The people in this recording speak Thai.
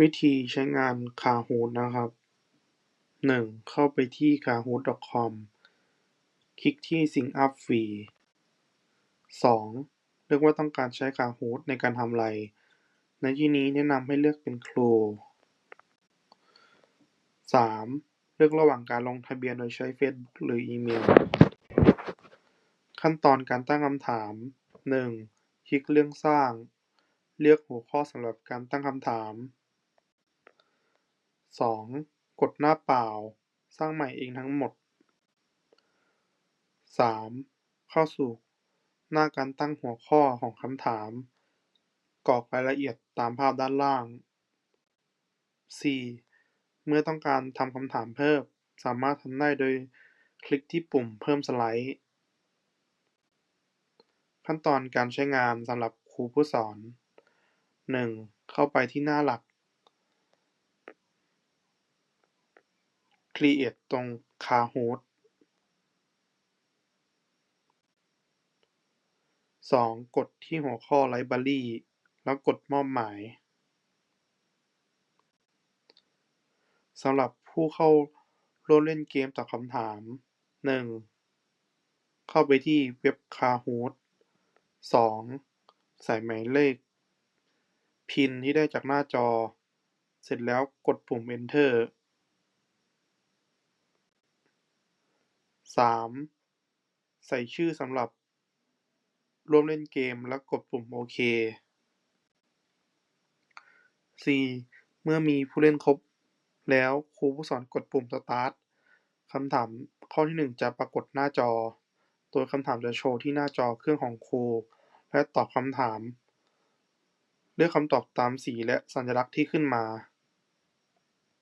วิธีใช้งาน Kahoot นะครับ หนึ่ง เข้าไปที่ kahoot.com คลิกที่ Sign up ฟรีสองเลือกว่าต้องการใช้ Kahoot ในการทำอะไร ในที่นี้แนะนำให้เลือกเป็นครูสามเลือกระหว่างการลงทะเบียนโดยใช้เฟซบุ๊กหรืออีเมล ขั้นตอนการตั้งคำถามหนึ่งคลิกเรื่องสร้าง เลือกหัวข้อสำหรับการตั้งคำถาม สองกดหน้าเปล่า สร้างใหม่เองทั้งหมดสามเข้าสู่หน้าการตั้งหัวข้อของคำถาม กรอกรายละเอียดตามภาพด้านล่างสี่เมื่อต้องการทำคำถามเพิ่ม สามารถทำได้โดยคลิกที่ปุ่มเพิ่มสไลด์ ขั้นตอนการใช้งานสำหรับครูผู้สอนหนึ่งเข้าไปที่หน้าหลัก Create ตรง Kahoot สองกดที่หัวข้อ Library แล้วกดมอบหมายสำหรับผู้เข้าร่วมเล่นเกมตอบคำถามหนึ่งเข้าไปที่เว็บ Kahoot สองใส่หมายเลข PIN ที่ได้จากหน้าจอ เสร็จแล้วกดปุ่ม Enter สามใส่ชื่อสำหรับร่วมเล่นเกมแล้วกดปุ่มโอเคสี่เมื่อมีผู้เล่นครบ แล้วครูผู้สอนกดปุ่ม Start คำถามข้อที่หนึ่งจะปรากฏหน้าจอโดยคำถามจะโชว์ที่หน้าจอเครื่องของครู และตอบคำถาม เลือกคำตอบตามสีและสัญลักษณ์ที่ขึ้นมา